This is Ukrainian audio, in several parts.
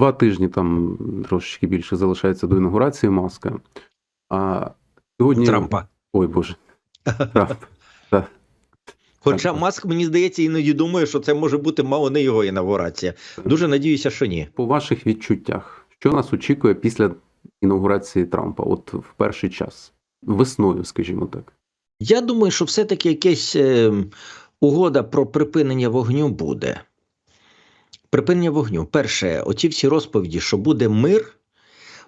Два тижні там трошечки більше залишається до інаугурації маска. А сьогодні. Трампа. Ой Боже. Трамп. Так. Хоча Маск, мені здається, іноді думає, що це може бути мало не його інаугурація. Дуже надіюся, що ні. По ваших відчуттях, що нас очікує після інаугурації Трампа, от в перший час, весною, скажімо так. Я думаю, що все-таки якась е, угода про припинення вогню буде. Припинення вогню. Перше, оці всі розповіді, що буде мир,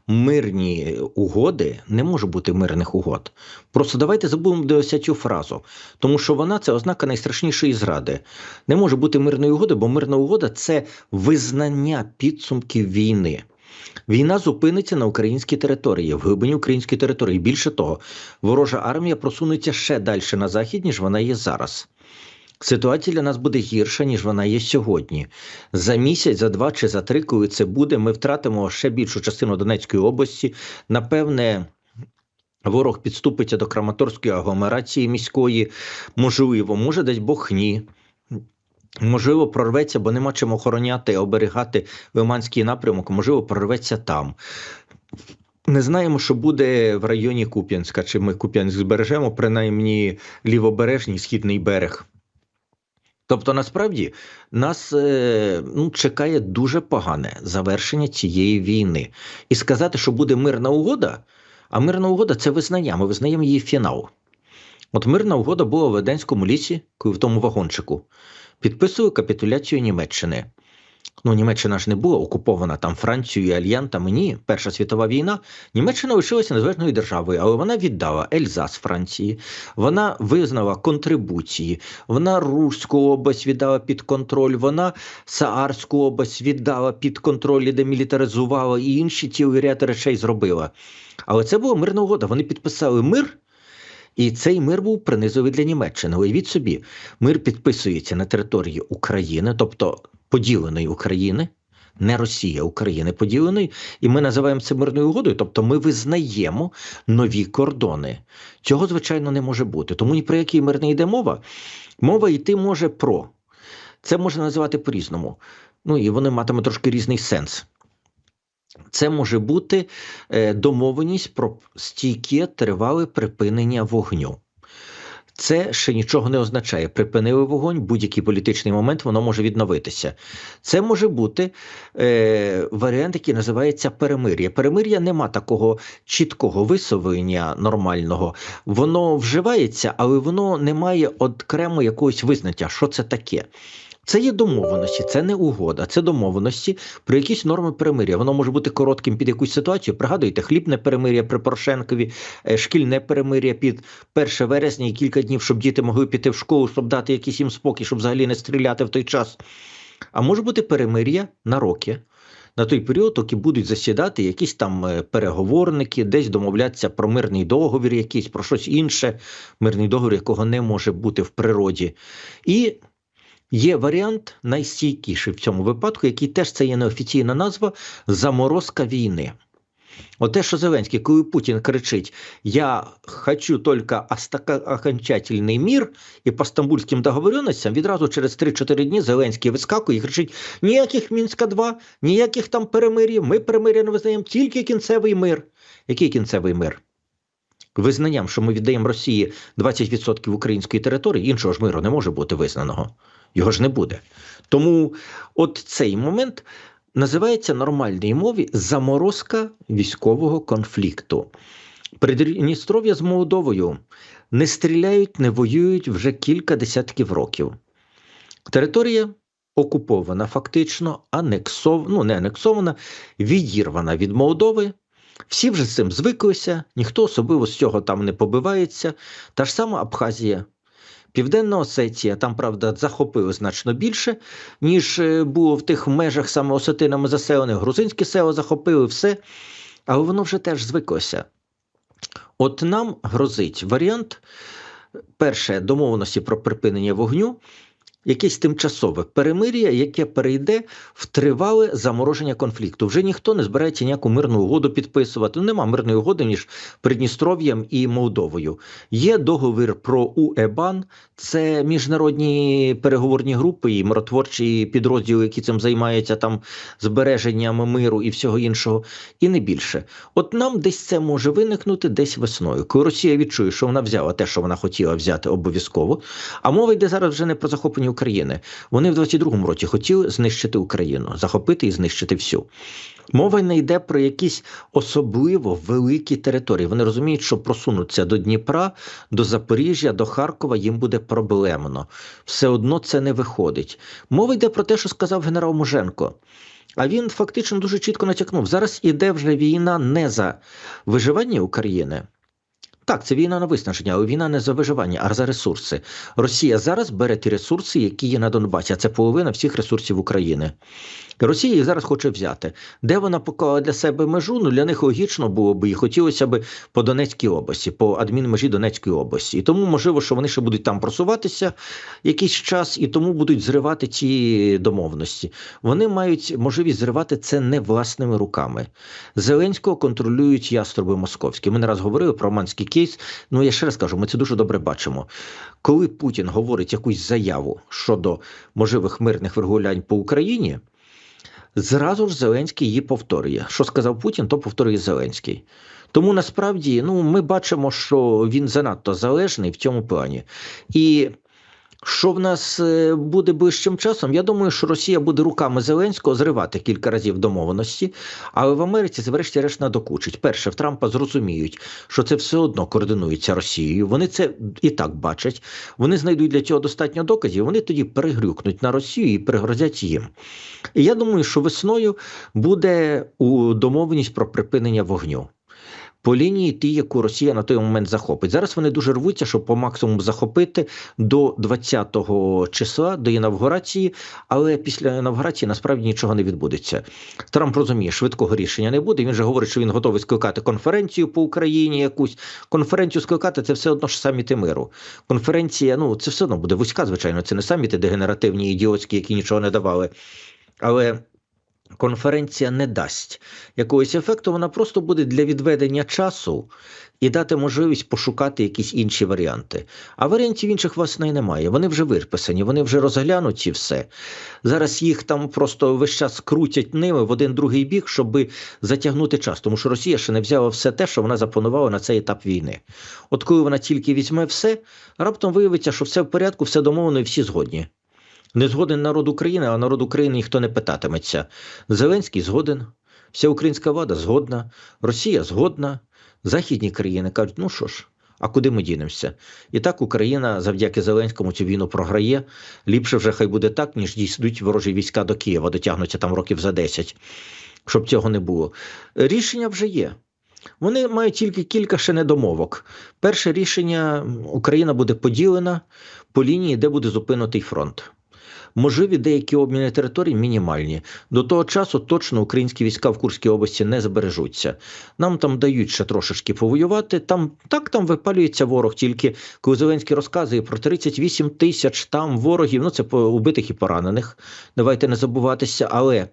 мирні угоди, не може бути мирних угод. Просто давайте забудемо цю фразу, тому що вона це ознака найстрашнішої зради. Не може бути мирної угоди, бо мирна угода це визнання підсумків війни. Війна зупиниться на українській території, в глибині української території. Більше того, ворожа армія просунеться ще далі на захід, ніж вона є зараз. Ситуація для нас буде гірша, ніж вона є сьогодні. За місяць, за два чи за три, коли це буде, ми втратимо ще більшу частину Донецької області. Напевне, ворог підступиться до Краматорської агломерації міської. Можливо, може десь Бог ні. Можливо, прорветься, бо нема чим охороняти, оберігати Лиманський напрямок, можливо, прорветься там. Не знаємо, що буде в районі Куп'янська, чи ми Куп'янськ збережемо, принаймні лівобережний східний берег. Тобто, насправді нас е, ну, чекає дуже погане завершення цієї війни. І сказати, що буде мирна угода, а мирна угода це визнання. Ми визнаємо її фінал. От мирна угода була в Веденському лісі, в тому вагончику. Підписували капітуляцію Німеччини. Ну, Німеччина ж не була окупована там Францією альянтами. Ні, Перша світова війна. Німеччина лишилася незалежною державою, але вона віддала Ельзас Франції, вона визнала контрибуції, вона Руську область віддала під контроль, вона Саарську область віддала під контроль, і демілітаризувала і інші цілий ряд речей зробила. Але це була мирна угода. Вони підписали мир. І цей мир був принизовий для Німеччини. Уявіть собі, мир підписується на території України, тобто поділеної України, не Росія, України поділеної, і ми називаємо це мирною угодою. Тобто ми визнаємо нові кордони. Цього, звичайно, не може бути. Тому ні про який мир не йде мова. Мова йти може про. Це можна називати по-різному. Ну і вони матимуть трошки різний сенс. Це може бути е, домовленість про стійке тривале припинення вогню. Це ще нічого не означає. Припинили вогонь, будь-який політичний момент воно може відновитися. Це може бути е, варіант, який називається перемир'я. Перемир'я нема такого чіткого висовлення нормального. Воно вживається, але воно не має окремо якогось визначення, що це таке. Це є домовленості, це не угода, це домовленості про якісь норми перемир'я. Воно може бути коротким під якусь ситуацію. Пригадуєте, хлібне перемир'я при Порошенкові, е, шкільне перемир'я під 1 вересня і кілька днів, щоб діти могли піти в школу, щоб дати якийсь їм спокій, щоб взагалі не стріляти в той час. А може бути перемир'я на роки. На той період таки будуть засідати якісь там е, переговорники, десь домовлятися про мирний договір, якийсь про щось інше, мирний договір, якого не може бути в природі. І Є варіант найстійкіший в цьому випадку, який теж це є неофіційна назва заморозка війни. От те, що Зеленський, коли Путін кричить: Я хочу тільки окончательний мір, і по стамбульським договоренностям відразу через 3-4 дні Зеленський вискакує і кричить: ніяких Мінська 2, ніяких там перемирів, ми перемир'я не визнаємо, тільки кінцевий мир. Який кінцевий мир? Визнанням, що ми віддаємо Росії 20% української території, іншого ж миру не може бути визнаного. Його ж не буде. Тому от цей момент називається нормальній мові заморозка військового конфлікту. Придністров'я з Молдовою не стріляють, не воюють вже кілька десятків років. Територія окупована, фактично, анексована, ну не анексована, відірвана від Молдови. Всі вже з цим звиклися, ніхто особливо з цього там не побивається. Та ж сама Абхазія. Південна Осетія, там, правда, захопили значно більше, ніж е, було в тих межах саме осетинами заселених. Грузинське село захопили все, але воно вже теж звиклося. От нам грозить варіант перше домовленості про припинення вогню, якесь тимчасове перемир'я, яке перейде в тривале замороження конфлікту. Вже ніхто не збирається ніяку мирну угоду підписувати. Ну, нема мирної угоди між Придністров'ям і Молдовою. Є договір про УЕБАН, це міжнародні переговорні групи і миротворчі підрозділи, які цим займаються там збереженням миру і всього іншого, і не більше. От нам десь це може виникнути десь весною, коли Росія відчує, що вона взяла те, що вона хотіла взяти обов'язково. А мова йде зараз вже не про захоплення України. Вони в 22-му році хотіли знищити Україну, захопити і знищити всю. Мова не йде про якісь особливо великі території. Вони розуміють, що просунуться до Дніпра, до Запоріжжя, до Харкова їм буде проблемно. Все одно це не виходить. Мова йде про те, що сказав генерал Муженко. А він фактично дуже чітко натякнув: зараз іде вже війна не за виживання України. Так, це війна на виснаження, але війна не за виживання, а за ресурси. Росія зараз бере ті ресурси, які є на Донбасі, а це половина всіх ресурсів України. Росія їх зараз хоче взяти. Де вона поклала для себе межу? Ну для них логічно було б і хотілося б по Донецькій області, по адмінмежі Донецької області. І тому можливо, що вони ще будуть там просуватися якийсь час, і тому будуть зривати ці домовленості. Вони мають можливість зривати це не власними руками. Зеленського контролюють яструби московські. Ми не раз говорили про Оманський кейс. Ну я ще раз кажу, ми це дуже добре бачимо. Коли Путін говорить якусь заяву щодо можливих мирних врегулянь по Україні. Зразу ж Зеленський її повторює. Що сказав Путін, то повторює Зеленський. Тому насправді ну, ми бачимо, що він занадто залежний в цьому плані. І що в нас е, буде ближчим часом? Я думаю, що Росія буде руками Зеленського зривати кілька разів домовленості, але в Америці, це врешті-решт, надокучить. Перше, в Трампа зрозуміють, що це все одно координується Росією. Вони це і так бачать. Вони знайдуть для цього достатньо доказів. Вони тоді перегрюкнуть на Росію і перегрозять їм. І я думаю, що весною буде у домовленість про припинення вогню. По лінії ті, яку Росія на той момент захопить. Зараз вони дуже рвуться, щоб по максимуму захопити до 20-го числа, до інавгурації, але після інавгурації насправді нічого не відбудеться. Трамп розуміє, швидкого рішення не буде. Він же говорить, що він готовий скликати конференцію по Україні, якусь конференцію скликати це все одно ж саміти миру. Конференція, ну це все одно буде вузька, звичайно. Це не саміти дегенеративні, ідіотські, які нічого не давали. Але конференція не дасть якогось ефекту, вона просто буде для відведення часу і дати можливість пошукати якісь інші варіанти. А варіантів інших власне і немає. Вони вже виписані, вони вже розглянуті все. Зараз їх там просто весь час крутять ними в один другий бік, щоб затягнути час, тому що Росія ще не взяла все те, що вона запланувала на цей етап війни. От коли вона тільки візьме все, раптом виявиться, що все в порядку, все домовлено і всі згодні. Не згоден народ України, а народ України ніхто не питатиметься. Зеленський згоден, вся українська влада згодна, Росія згодна, західні країни кажуть, ну що ж, а куди ми дінемося? І так Україна завдяки Зеленському цю війну програє. Ліпше вже хай буде так, ніж дійдуть ворожі війська до Києва, дотягнуться там років за 10, щоб цього не було. Рішення вже є. Вони мають тільки кілька ще недомовок. Перше рішення Україна буде поділена по лінії, де буде зупинутий фронт. Можливі деякі обміни територій мінімальні. До того часу точно українські війська в Курській області не збережуться. Нам там дають ще трошечки повоювати. Там так там випалюється ворог. Тільки коли Зеленський розказує про 38 тисяч там ворогів. Ну це по убитих і поранених. Давайте не забуватися. Але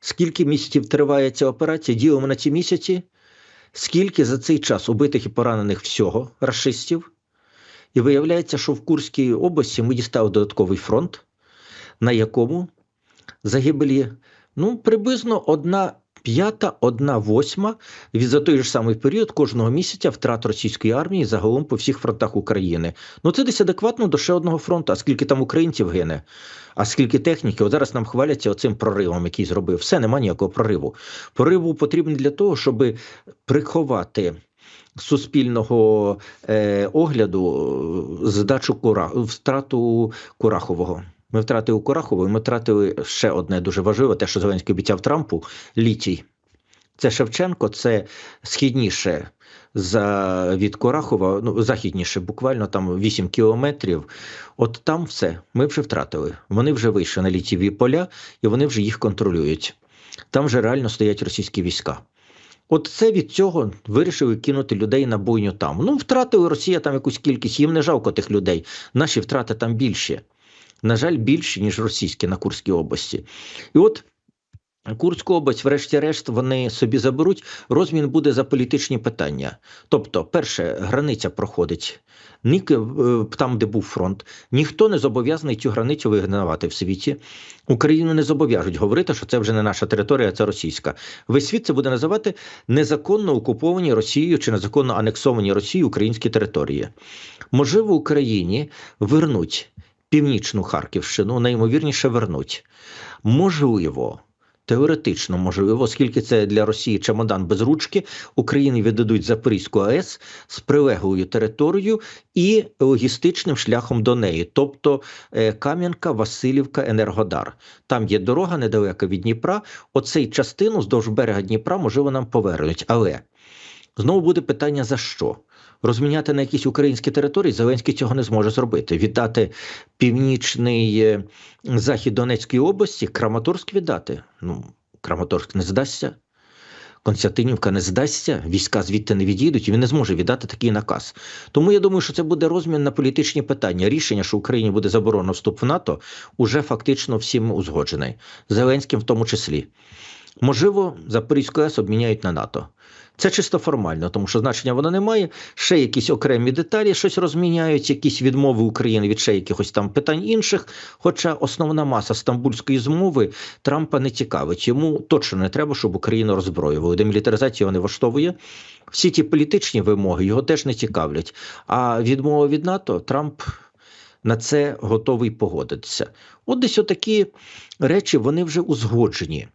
скільки місяців триває ця операція? Ділимо на ці місяці. Скільки за цей час убитих і поранених всього рашистів? І виявляється, що в Курській області ми дістали додатковий фронт, на якому загибелі ну, приблизно одна п'ята, одна восьма за той же самий період кожного місяця втрат російської армії загалом по всіх фронтах України. Ну це десь адекватно до ще одного фронту. А скільки там українців гине, а скільки техніки, от зараз нам хваляться оцим проривом, який зробив. Все, нема ніякого прориву. Прорив був потрібний для того, щоб приховати суспільного е, огляду здачу Кура, втрату Курахового. Ми втратили Курахового, і ми втратили ще одне дуже важливе, те, що Зеленський обіцяв Трампу літій. Це Шевченко, це східніше за від Курахова, ну західніше, буквально там 8 кілометрів. От там все ми вже втратили. Вони вже вийшли на літіві поля і вони вже їх контролюють. Там вже реально стоять російські війська. От це від цього вирішили кинути людей на бойню там. Ну, втратили Росія там якусь кількість, їм не жалко тих людей. Наші втрати там більші. На жаль, більші, ніж російські на Курській області. І от Курську область, врешті-решт, вони собі заберуть. Розмін буде за політичні питання. Тобто, перше, границя проходить ні, е, там, де був фронт. Ніхто не зобов'язаний цю границю визнавати в світі. Україну не зобов'яжуть говорити, що це вже не наша територія, це російська. Весь світ це буде називати незаконно окуповані Росією чи незаконно анексовані Росією українські території. Можливо, Україні вернуть північну Харківщину, найімовірніше вернуть. Можливо. Теоретично можливо, оскільки це для Росії чемодан без ручки, Україні віддадуть Запорізьку АЕС з прилеглою територією і логістичним шляхом до неї, тобто е, Кам'янка, Васильівка, Енергодар. Там є дорога недалеко від Дніпра. Оцей частину здовж берега Дніпра, можливо, нам повернуть. Але знову буде питання: за що? Розміняти на якісь українські території Зеленський цього не зможе зробити. Віддати північний е, захід Донецької області, Краматорськ віддати. Ну, Краматорськ не здасться. Константинівка не здасться, війська звідти не відійдуть, і він не зможе віддати такий наказ. Тому я думаю, що це буде розмін на політичні питання. Рішення, що Україні буде заборонено вступ в НАТО, уже фактично всім узгоджений. Зеленським в тому числі. Можливо, Запорізьку АЕС обміняють на НАТО. Це чисто формально, тому що значення воно не має. Ще якісь окремі деталі щось розміняють, якісь відмови України від ще якихось там питань інших. Хоча основна маса стамбульської змови Трампа не цікавить. Йому точно не треба, щоб Україну роззброювали. Демілітаризація його не влаштовує. Всі ті політичні вимоги його теж не цікавлять. А відмова від НАТО Трамп. На це готовий погодитися. От десь отакі речі вони вже узгоджені.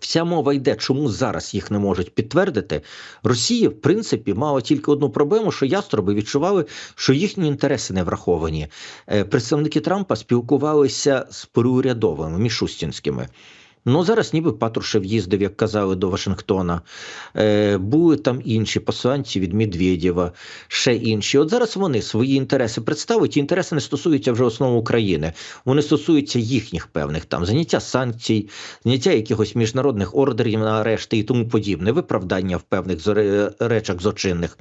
Вся мова йде, чому зараз їх не можуть підтвердити. Росія, в принципі, мала тільки одну проблему, що ястроби відчували, що їхні інтереси не враховані. Е, Представники Трампа спілкувалися з переурядовими мішустінськими. Ну, зараз ніби Патрушев їздив, як казали, до Вашингтона. Е, Були там інші посланці від Медведєва, ще інші. От зараз вони свої інтереси представить. Ті інтереси не стосуються вже основи України. Вони стосуються їхніх певних там заняття санкцій, зняття якихось міжнародних ордерів на арешти і тому подібне, виправдання в певних зоре- речах злочинних.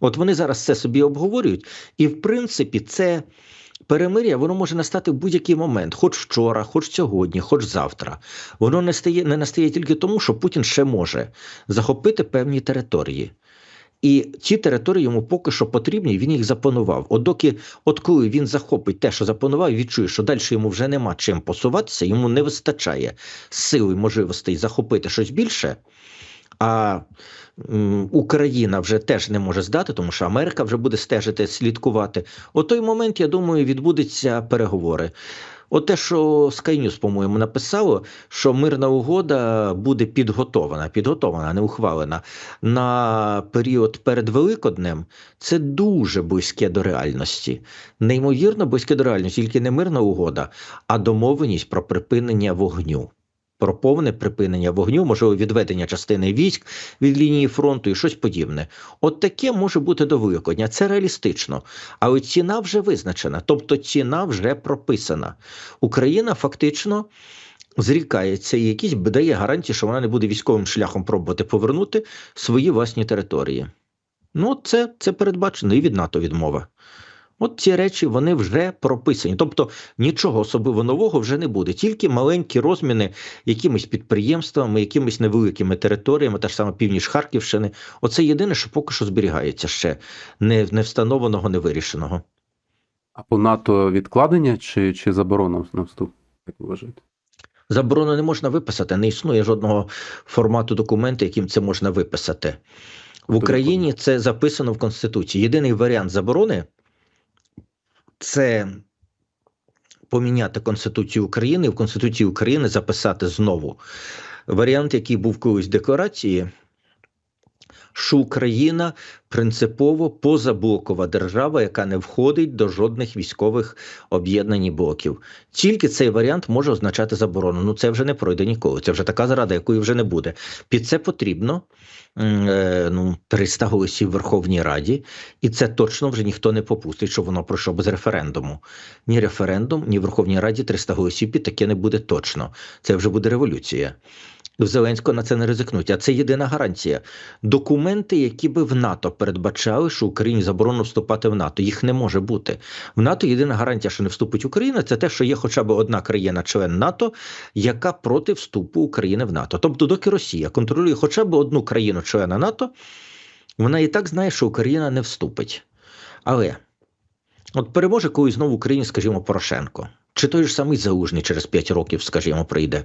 От вони зараз це собі обговорюють, і в принципі це. Перемир'я воно може настати в будь-який момент, хоч вчора, хоч сьогодні, хоч завтра. Воно не стає не настає тільки тому, що Путін ще може захопити певні території. І ці території йому поки що потрібні, він їх запанував. От доки, от коли він захопить те, що запанував, відчує, що далі йому вже нема чим посуватися, йому не вистачає сил і можливостей захопити щось більше. А Україна вже теж не може здати, тому що Америка вже буде стежити, слідкувати. У той момент, я думаю, відбудуться переговори. От те, що News, по-моєму, написало, що мирна угода буде підготована, підготована, не ухвалена на період перед Великоднем, це дуже близьке до реальності. Неймовірно близьке до реальності, тільки не мирна угода, а домовленість про припинення вогню. Про повне припинення вогню, можливо, відведення частини військ від лінії фронту і щось подібне. От таке може бути до Великодня. Це реалістично. Але ціна вже визначена, тобто ціна вже прописана. Україна фактично зрікається і якісь дає гарантії, що вона не буде військовим шляхом пробувати повернути свої власні території. Ну, це, це передбачено і від НАТО відмова. От ці речі вони вже прописані. Тобто нічого особливо нового вже не буде, тільки маленькі розміни якимись підприємствами, якимись невеликими територіями, та ж сама північ Харківщини. Оце єдине, що поки що зберігається ще не, не встановленого, не вирішеного. А по НАТО відкладення чи, чи заборона на вступ? Як ви вважаєте? Заборону не можна виписати, не існує жодного формату документу, яким це можна виписати. В Україні це записано в Конституції. Єдиний варіант заборони це поміняти Конституцію України в Конституції України записати знову варіант, який був колись декларації, що Україна принципово позаблокова держава, яка не входить до жодних військових об'єднань блоків. Тільки цей варіант може означати заборону. Ну це вже не пройде ніколи. Це вже така зрада, якої вже не буде. Під це потрібно е, ну, 300 голосів в Верховній Раді, і це точно вже ніхто не попустить, що воно пройшло без референдуму. Ні референдум, ні в Верховній Раді 300 голосів під таке не буде точно. Це вже буде революція. В Зеленського на це не ризикнуть, а це єдина гарантія. Документи, які би в НАТО передбачали, що Україні заборонено вступати в НАТО, їх не може бути. В НАТО єдина гарантія, що не вступить Україна, це те, що є хоча б одна країна-член НАТО, яка проти вступу України в НАТО. Тобто, доки Росія контролює хоча б одну країну-члена НАТО, вона і так знає, що Україна не вступить. Але от переможе колись знову Україні, скажімо, Порошенко, чи той ж самий Залужний через 5 років, скажімо, прийде.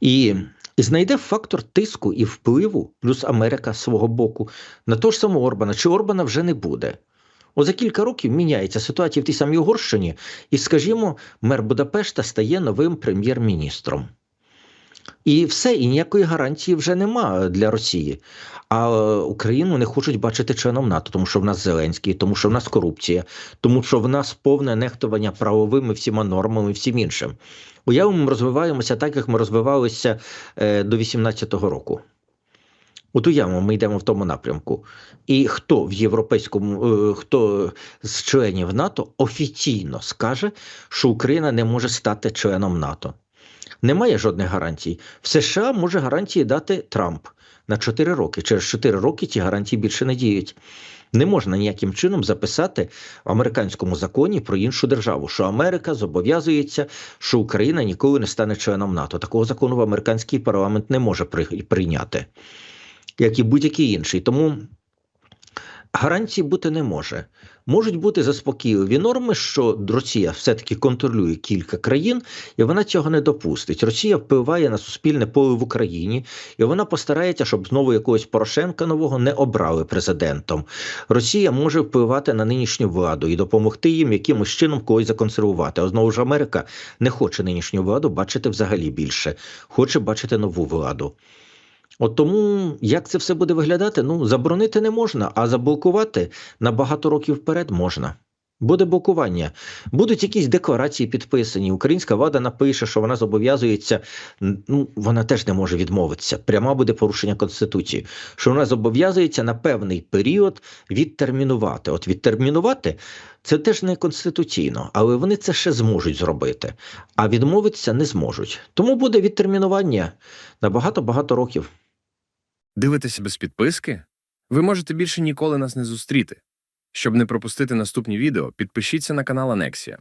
І знайде фактор тиску і впливу, плюс Америка з свого боку, на того ж самого Орбана, чи Орбана вже не буде. О, за кілька років міняється ситуація в тій самій Угорщині, і, скажімо, мер Будапешта стає новим прем'єр-міністром. І все, і ніякої гарантії вже нема для Росії. А е, Україну не хочуть бачити членом НАТО, тому що в нас Зеленський, тому що в нас корупція, тому що в нас повне нехтування правовими всіма нормами, всім іншим. Уявимо, ми розвиваємося так, як ми розвивалися е, до 18-го року. От уявимо, ми йдемо в тому напрямку. І хто в європейському, е, хто з членів НАТО офіційно скаже, що Україна не може стати членом НАТО? Немає жодних гарантій. В США може гарантії дати Трамп на 4 роки. Через 4 роки ці гарантії більше не діють. Не можна ніяким чином записати в американському законі про іншу державу, що Америка зобов'язується, що Україна ніколи не стане членом НАТО. Такого закону в американський парламент не може прийняти, як і будь-який інший. Тому гарантій бути не може. Можуть бути заспокійливі норми, що Росія все-таки контролює кілька країн, і вона цього не допустить. Росія впливає на суспільне поле в Україні, і вона постарається, щоб знову якогось Порошенка нового не обрали президентом. Росія може впливати на нинішню владу і допомогти їм якимось чином когось законсервувати. А знову ж Америка не хоче нинішню владу бачити взагалі більше, хоче бачити нову владу. От тому як це все буде виглядати? Ну, заборонити не можна, а заблокувати на багато років вперед можна. Буде блокування, будуть якісь декларації підписані. Українська влада напише, що вона зобов'язується. Ну вона теж не може відмовитися. Пряма буде порушення конституції, що вона зобов'язується на певний період відтермінувати. От відтермінувати це теж не конституційно, але вони це ще зможуть зробити. А відмовитися не зможуть. Тому буде відтермінування на багато багато років. Дивитеся без підписки? Ви можете більше ніколи нас не зустріти. Щоб не пропустити наступні відео, підпишіться на канал Анексія.